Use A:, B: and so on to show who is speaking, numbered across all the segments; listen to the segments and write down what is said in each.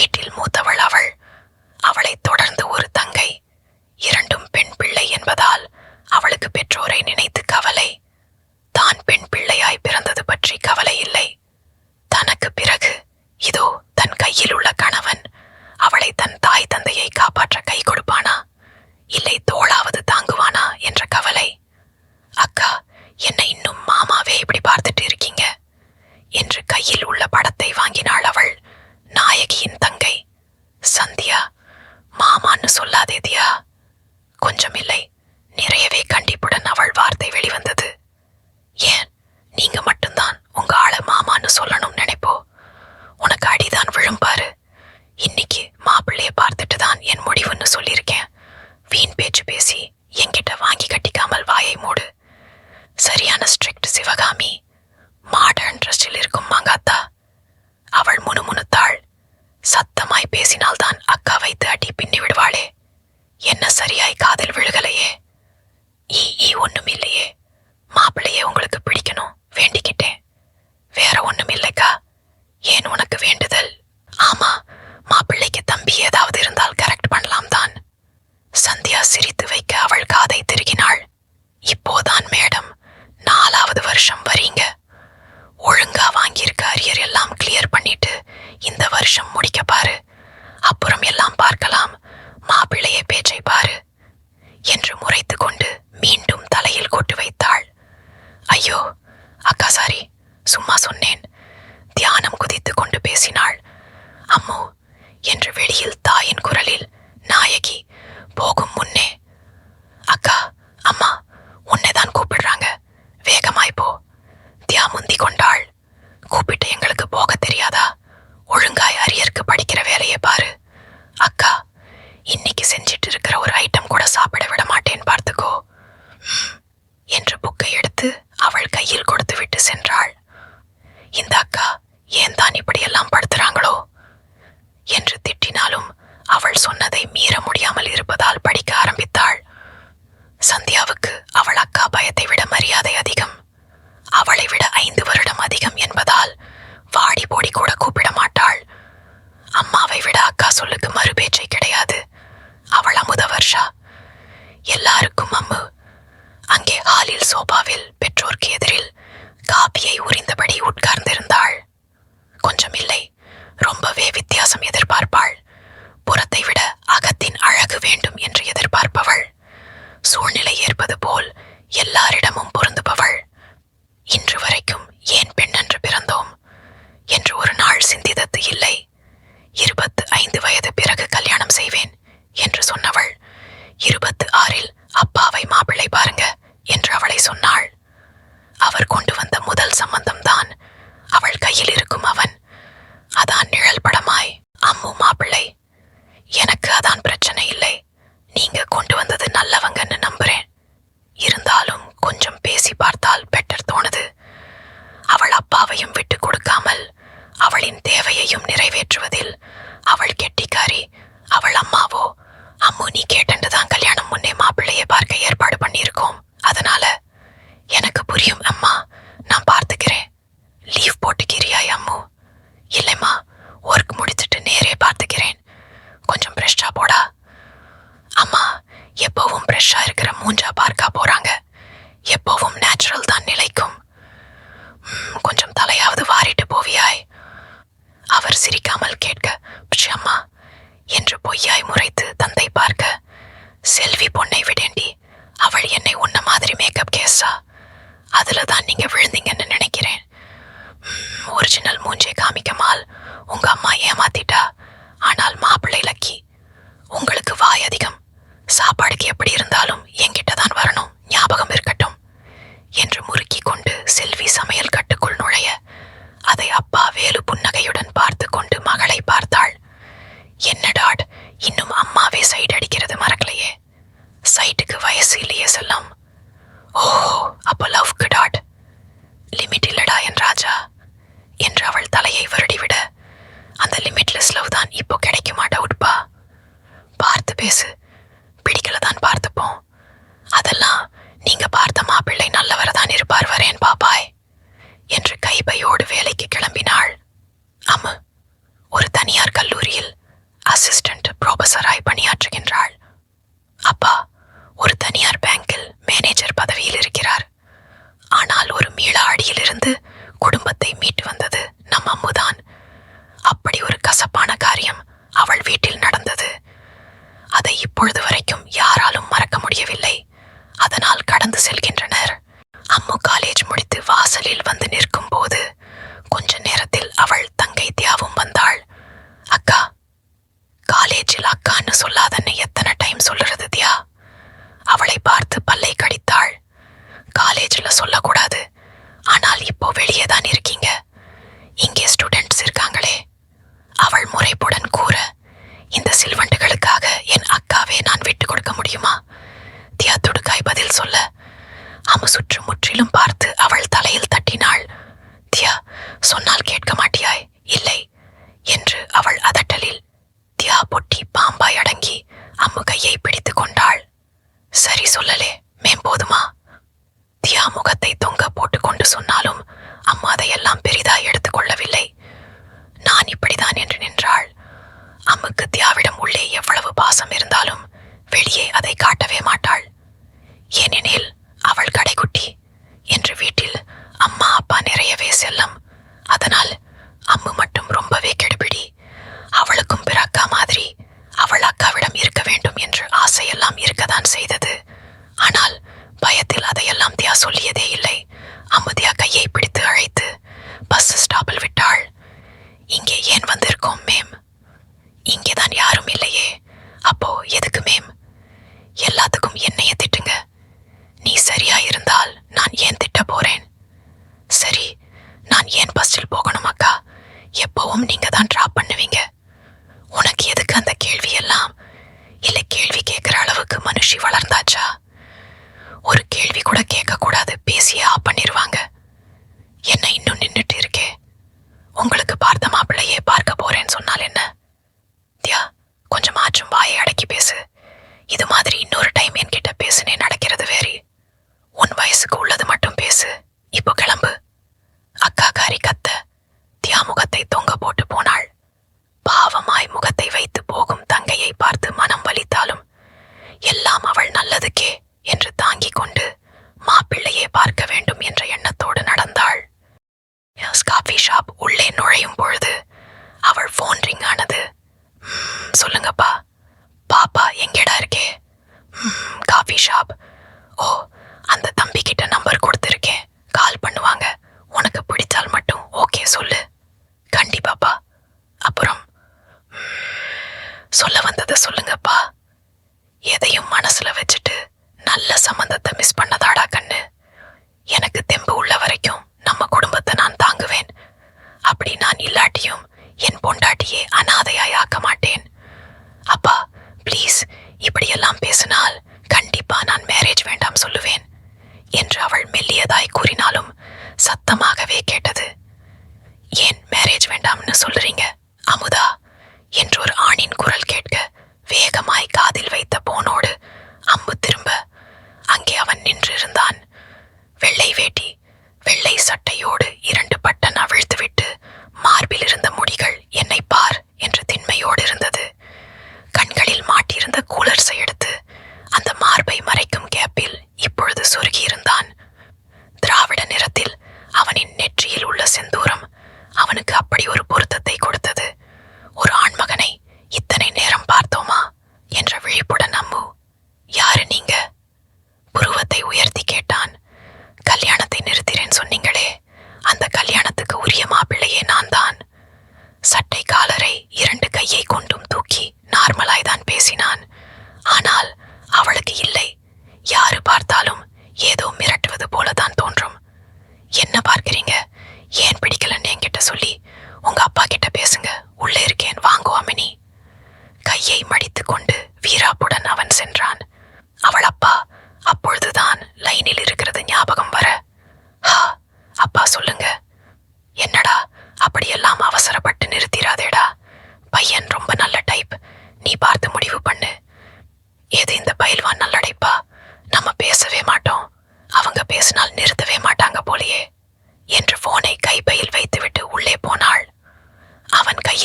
A: வீட்டில் மூத்தவள் அவள். அவளைத் தொடர்ந்து ஒரு தங்கை இரண்டும் பெண் பிள்ளை என்பதால் அவளுக்கு பெற்றோரை நினைத்து கவலை. தான் பெண் பிள்ளையாய் பிறந்தது பற்றி கவலை இல்லை. தனக்கு பிறகு இதோ தன் கையில் உள்ள கணவன் அவளை தன் தாய் தந்தையை காப்பாற்ற கை கொடுப்பானா? இல்லை தோளாவது தாங்குவானா என்ற கவலை. அக்கா என்னை இன்னும் மாமாவே இப்படி பார்த்துட்டு இருக்கீங்க? என்று கையில் உள்ள படத்தை வாங்கினாள் அவள் நாயகியின் தங்கை சந்தியா மாமான்னு சொல்லாதே தியா கொஞ்சம் இல்லை நிறையவே கண்டிப்புடன் அவள் வார்த்தை வெளிவந்தது. ஏன்? நீங்க மட்டும்தான் உங்க ஆள மாமான்னு சொல்லணும்னு நினைப்போ? உனக்கு அடிதான் விழும் பாரு. இன்னைக்கு மாப்பிள்ளைய பார்த்துட்டு தான் என் முடிவுன்னு சொல்லியிருக்கேன். வீண் பேச்சு பேசி என்கிட்ட வாங்கி கட்டிக்காமல் வாயை மூடு. சரியான ஸ்ட்ரிக்ட் சிவகாமி. மாடர்ன் ட்ரெஸ்டில் இருக்கும் மங்காத்தா. அவள் முணுமுணுத்தாள். சத்தமாய் பேசினால்தான் அக்கா வைத்து அடி பின்னி விடுவாளே என்ன சரியாய் காதில் விழுகலையே? ஈ ஈ ஒன்றும் இல்லையே மாப்பிள்ளையே உங்களுக்கு பிடிக்கணும் வேண்டிக்கிட்டேன். வேற ஒன்றும் இல்லைக்கா ஏன் உனக்கு வேண்டுதல்? ஆமா மாப்பிள்ளைக்கு தம்பி ஏதாவது இருந்தால் கரெக்ட் பண்ணலாம் தான் சந்தியா சிரித்து வைக்க அவள் காதை திருகினாள். இப்போதான் மேடம் நாலாவது வருஷம் வரீங்க. ஒழுங்கா வாங்கியிருக்க அரியர் எல்லாம் கிளியர் பண்ணிட்டு இந்த வருஷம் முடிக்க பாரு. அப்புறம் எல்லாம் பார்க்கலாம். மாப்பிள்ளைய பேச்சை பாரு என்று முறைத்து கொண்டு மீண்டும் தலையில் கொட்டு வைத்தாள். ஐயோ அக்கா சாரி சும்மா சொன்னேன். தியானம் குதித்து கொண்டு பேசினாள். அம்மோ என்று வெளியில் தாயின் குரலில் நாயகி போகும் முன்னே. அக்கா அம்மா உன்னை தான் கூப்பிடுறாங்க வேகமாய் போ தியா முந்தி கொண்டாள் கூப்பிட்டு எங்களுக்கு போக தெரியாதா ஒழுங்காய் அரியருக்கு படிக்கிற வேலையை பாரு அக்கா இன்னைக்கு செஞ்சிட்டு இருக்கிற ஒரு ஐட்டம் கூட சாப்பிட விட மாட்டேன் பார்த்துக்கோ ம், என்று புக்கை எடுத்து அவள் கையில் கொடுத்து விட்டு சென்றாள் இந்த அக்கா ஏன் தான் இப்படியெல்லாம் படுத்துறாங்களோ என்று திட்டினாலும் அவள் சொன்னதை மீற முடியாமல் இருப்பதால் படிக்க ஆரம்பித்தாள் சந்தியாவுக்கு அவள் அக்கா பயத்தை விட மரியாதை அதிகம் அவளை விட ஐந்து வருடம் அதிகம் என்பதால் வாடி போடி கூட கூப்பிட மாட்டாள் அம்மாவை சொல்லுக்கு மறு சொல்லுக்கு மறுபேச்சை கிடையாது. அவள் அமுத வர்ஷா. எல்லாருக்கும் அம்மு. அங்கே ஹாலில் சோபாவில் பெற்றோர்க்கு எதிரில் காபியை உறிந்தபடி உட்கார்ந்திருந்தாள். கொஞ்சம் இல்லை ரொம்பவே வித்தியாசம் எதிர்பார்ப்பாள். புறத்தை விட அகத்தின் அழகு வேண்டும் என்று எதிர்பார்ப்பவள். சூழ்நிலை ஏற்பது போல் எல்லாரிடமும் பொருந்துபவள். இன்று வரைக்கும் ஏன் பெண்ணென்று பிறந்தோம்? என்று ஒரு நாள் சிந்தித்தது இல்லை இருபத்து ஐந்து வயது பிறகு கல்யாணம் செய்வேன் என்று சொன்னவள் இருபத்து ஆறில் அப்பாவை மாப்பிள்ளை பாருங்க என்று அவளை சொன்னாள் அவர் கொண்டு வந்த முதல் சம்பந்தம்தான் அவள் கையில் இருக்கும் அவன் அதான் நிழல் படமாய் அம்மு மாப்பிள்ளை எனக்கு அதான் பிரச்சனை இல்லை நீங்க கொண்டு வந்தது நல்லவங்கன்னு நம்புறேன் இருந்தாலும் கொஞ்சம் பேசி பார்த்தால் பெட்டர் தோணுது. அவள் அப்பாவையும் விட்டு கொடுக்காமல் அவளின் தேவையையும் நிறைவேற்றுவதில் அவள் கெட்டிக்காரி அவள் அம்மாவோ? அம்மு நீ கேட்டுதான் கல்யாணம் முன்னே மாப்பிள்ளையை பார்க்க ஏற்பாடு பண்ணியிருக்கோம். அதனால எனக்கு புரியும் அம்மா. நான் பார்த்துக்கிறேன். லீவ் போட்டுக்கிறியாய் அம்மு? இல்லைம்மா ஒர்க் முடிச்சிட்டு நேரே பார்த்துக்கிறேன். கொஞ்சம் ஃப்ரெஷ்ஷா போடா. அம்மா எப்பவும் ஃப்ரெஷ்ஷா இருக்கிற மூஞ்சா பார்த்து போறாங்க எப்பவும் நேச்சுரல் தான் நிலைக்கும் ம், கொஞ்சம் தலையாவது வாரிட்டு போவியாய் அவர் சிரிக்காமல் கேட்க "ப்ஷ், அம்மா என்று பொய்யாய் முறைத்து தந்தை பார்க்க செல்வி பொண்ணை விடேண்டி அவள் என்னை உன்ன மாதிரி மேக்கப் அதில் தான் நீங்க விழுந்தீங்கன்னு நினைக்கிறேன். ஒரிஜினல் மூஞ்சே காமிக்கமால் உங்க அம்மா ஏமாத்திட்டா? ஆனால் மாப்பிள்ளை லக்கி உங்களுக்கு வாய் அதிகம். சாப்பாடுக்கு எப்படி இருந்தாலும் என்கிட்ட தான் வரணும். ஞாபகம் இருக்கட்டும். என்று முறுக்கி கொண்டு செல்வி சமையல் கட்டுக்குள் நுழைய அதை அப்பா வேலு புன்னகையுடன் பார்த்து கொண்டு மகளை பார்த்தாள். என்ன டாட் இன்னும் அம்மாவே சைடு அடிக்கிறது மறக்கலையே. சைட்டுக்கு வயசு இல்லையே செல்லம் ஓ அப்போ லவ்க்கு டாட் லிமிட் இல்லடா என் ராஜா என்று அவள் தலையை வருடிவிட அந்த லிமிட்லெஸ் லவ் தான் இப்போ கிடைக்குமா டவுட்பா பார்த்து பேசு பிடிக்கல தான் பார்த்துப்போம் அதெல்லாம் நீங்க பார்த்த மாப்பிள்ளை நல்லவர் தான் இருப்பார் வரேன் பாப்பாய் என்று கைபையோடு வேலைக்கு கிளம்பினாள் அம்மு ஒரு தனியார் கல்லூரியில் குடும்பத்தை மீட்டு வந்தது நம் அம்முதான். அப்படி ஒரு கசப்பான காரியம் அவள் வீட்டில் நடந்தது. அதை இப்பொழுது வரைக்கும் யாராலும் மறக்க முடியவில்லை. அதனால் கடந்து செல்கின்றனர். அம்மு காலேஜ் முடித்து வாசலில் வந்து நிற்கும் போது கொஞ்ச நேரத்தில் அவள் தங்கை தியாவும் வந்தாள். அக்கா காலேஜில் அக்கான்னு சொல்லாதன்னு எத்தனை டைம் சொல்லுறது தியா? அவளை பார்த்து பல்லை கடித்தாள். காலேஜில் சொல்லக்கூடாது. ஆனால் இப்போ வெளியே தான் இருக்கீங்க. இங்கே ஸ்டூடெண்ட்ஸ் இருக்காங்களே. அவள் முறைப்புடன் கூற இந்த சில்வண்டுகளுக்காக என் அக்காவே நான் விட்டு கொடுக்க முடியுமா? தியா துடுக்காய் பதில் சொல்ல அம்மு சுற்று முற்றிலும் பார்த்து அவள் தலையில் தட்டினாள். தியா சொன்னால் கேட்க மாட்டியாய்? இல்லை என்று அவள் அதட்டலில் தியா பொட்டி பாம்பாய் அடங்கி அம்மு கையை பிடித்து கொண்டாள். சரி சொல்லலே மேம்போ போதுமா தியா முகத்தை தொங்க என்று சொன்னாலும் அம்மா அதையெல்லாம் பெரிதாய் எடுத்துக்கொள்ளவில்லை நான் இப்படிதான் என்று நின்றாள். அம்முக்கு தியாவிடம் உள்ளே எவ்வளவு பாசம் இருந்தாலும் வெளியே அதை காட்டவே மாட்டாள். ஏனெனில் அவள் கடைக்குட்டி. என்று வீட்டில் அம்மா அப்பா நிறையவே செல்லம். அதனால் அம்மு மட்டும் ரொம்பவே கெடுபிடி அவளுக்கும் பிற அக்கா மாதிரி அவள் அக்காவிடம் இருக்க வேண்டும் என்று ஆசையெல்லாம் இருக்கத்தான் செய்தது ஆனால் பயத்தில் அதையெல்லாம் தியா சொல்லியதே இல்லை அம்முதியா கையை பிடித்து அழைத்து பஸ் ஸ்டாப்பில் விட்டாள் இங்கே ஏன் வந்திருக்கோம் மேம் இங்கேதான் யாரும் இல்லையே அப்போ எதுக்கு மேம் எல்லாத்துக்கும் என்னைய திட்டுங்க. நீ சரியா இருந்தால் நான் ஏன் திட்ட போறேன்? சரி நான் ஏன் பஸ்ஸில் போகணும் அக்கா? எப்பவும் நீங்க தான் டிராப் பண்ணுவீங்க. உனக்கு எதுக்கு அந்த கேள்வி எல்லாம்? இல்லை கேள்வி கேட்கிற அளவுக்கு மனுஷி வளர்ந்தாச்சா? ஒரு கேள்வி கூட கேட்க கூடாது பேசியே ஆப் பண்ணிருவாங்க என்ன இன்னும் நின்னுட்டு இருக்கே உங்களுக்கு பார்த்த மாப்பிள்ளையே பார்க்க போறேன்னு சொன்னால் என்ன தியா கொஞ்சம் மாற்றும் வாயை அடக்கி பேசு இது மாதிரி இன்னொரு டைம் என்கிட்ட பேசுனே நடக்கிறது வேறி. உன் வயசுக்கு உள்ளது மட்டும் பேசு. இப்போ கிளம்ப. come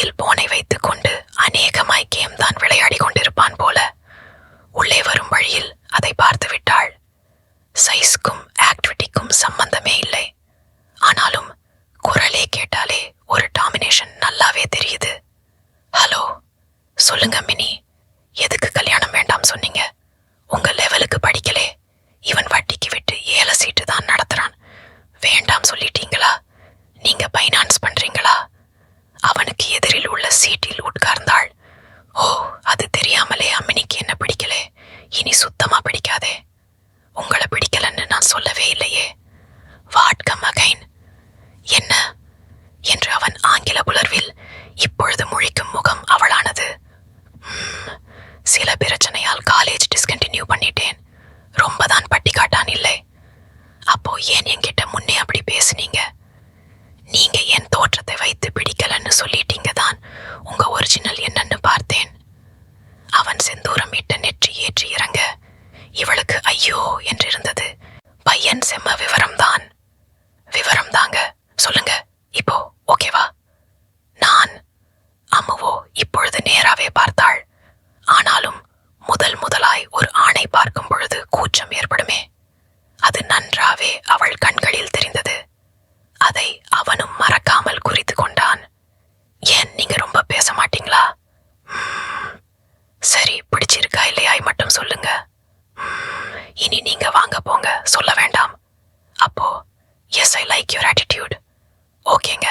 A: கையில் போனை வைத்துக்கொண்டு அநேகமாய் கேம் விளையாடி கொண்டிருப்பான் போல. உள்ளே வரும் வழியில் அதை பார்த்து விட்டாள். சைஸ்க்கும் ஆக்டிவிட்டிக்கும் சம்பந்தமே இல்லை. ஆனாலும் குரலே கேட்டாலே ஒரு டாமினேஷன் நல்லாவே தெரியுது. ஹலோ சொல்லுங்க மினி எதுக்கு கல்யாணம் வேண்டாம் சொன்னீங்க? உங்க லெவலுக்கு படிக்கலே. இவன் வட்டிக்கு விட்டு ஏழை சீட்டு தான் நடத்துறான். வேண்டாம் சொல்லிட்டீங்களா? நீங்க பைனான்ஸ் பண்றீங்களா? அருகில் உள்ள சீட்டில் உட்கார்ந்தாள். ஓ அது தெரியாமலே அம்மினிக்கு என்ன பிடிக்கலே? இனி சுத்தமா பிடிக்காதே. உங்களை பிடிக்கலன்னு நான் சொல்லவே இல்லையே. வாட்கம் அகைன் என்ன? என்று அவன் ஆங்கில புலர்வில் இப்பொழுது முழிக்கும் முகம் அவளானது. சில பிரச்சனையால் காலேஜ் டிஸ்கண்டினியூ பண்ணிட்டேன். ரொம்ப தான் பட்டி காட்டான் இல்லை அப்போ ஏன் என்கிட்ட முன்னே அப்படி பேசுனீங்க நீங்க என் தோற்றத்தை வைத்து பிடிக்கலன்னு சொல்லிட்டீங்க தான் உங்க ஒரிஜினல் என்னன்னு பார்த்தேன் அவன் செந்தூரம் இட்ட நெற்றி ஏற்றி இறங்க இவளுக்கு ஐயோ என்றிருந்தது பையன் செம்ம விவரம்தான் விவரம் தாங்க சொல்லுங்க இப்போ ஓகேவா நான் அம்முவோ இப்பொழுது நேராவே பார்த்தாள் ஆனாலும் முதல் முதலாய் ஒரு ஆணை பார்க்கும் மாற்றம் ஏற்படுமே. அது நன்றாவே அவள் கண்களில் தெரிந்தது. அதை அவனும் மறக்காமல் குறித்து கொண்டான். ஏன் நீங்க ரொம்ப பேச மாட்டீங்களா? சரி பிடிச்சிருக்கா இல்லையாய் மட்டும் சொல்லுங்க. இனி நீங்க வாங்க போங்க சொல்ல வேண்டாம். அப்போ yes I like your attitude ஓகேங்க